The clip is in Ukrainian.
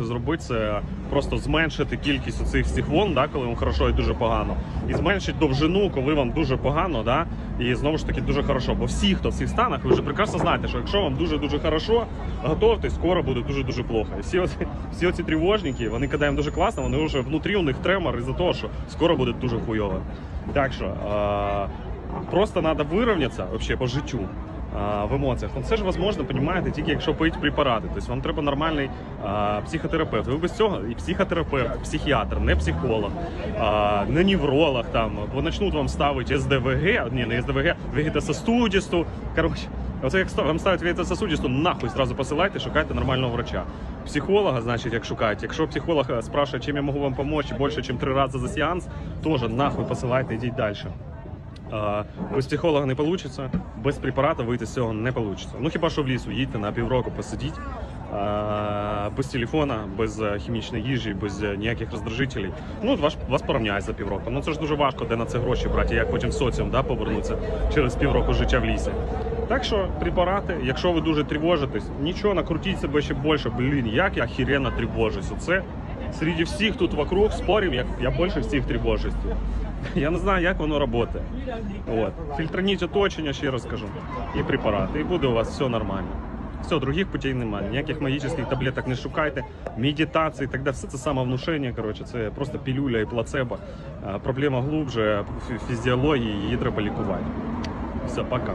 Зробити це просто зменшити кількість оцих всіх вон, да, коли вам хорошо і дуже погано, і зменшити довжину, коли вам дуже погано, да, і знову ж таки дуже хорошо. Бо всі, хто в цих станах, ви вже прекрасно знаєте, що якщо вам дуже дуже хорошо, готовтесь, скоро буде дуже дуже плохо. І всі оці, всі оці тривожники, вони їм дуже класно, вони вже внутрі у них тремор із-за того, що скоро буде дуже хуйово. Так що е- просто треба вирівнятися по життю. В емоціях. Ну, це ж возможно, понімаєте, тільки якщо пить препарати. Тобто вам треба нормальний психотерапевт. Ви без цього і психотерапевт, психіатр, не психолог, не невролог там, бо почнуть вам ставити СДВГ, ні, не СДВГ, вегетососудисту. Коротше, оце як вам ставить вегетососудисту, нахуй зразу посилайте, шукайте нормального врача. Психолога, значить, як шукаєте. Якщо психолог е, спрашує, чим я можу вам допомогти більше, ніж три рази за сеанс, теж нахуй посилайте, йдіть далі. Без психолога не вийде, без препарата вийти з цього не вийде. Ну хіба що в лісу їдьте на півроку посидіть. Без телефона, без е, хімічної їжі, без е, ніяких роздражителей. Ну, вас, вас порівняють за півроку. Ну це ж дуже важко, де на це гроші брати, як потім соціум да, повернутися через півроку життя в лісі. Так що препарати, якщо ви дуже тривожитесь, нічого, накрутіть себе ще більше. Блін, як я хіренно тривожусь. Оце серед всіх тут вокруг спорів, як я більше всіх тривожусь. Я не знаю, як воно працює. От. Фільтраніть оточення, ще раз кажу, і препарати, і буде у вас все нормально. Все, других путей немає. Ніяких магічних таблеток не шукайте, медитації, так далі. Все це самовнушення, коротше, це просто пілюля і плацебо. Проблема глубже, фізіології, її треба лікувати. Все, пока.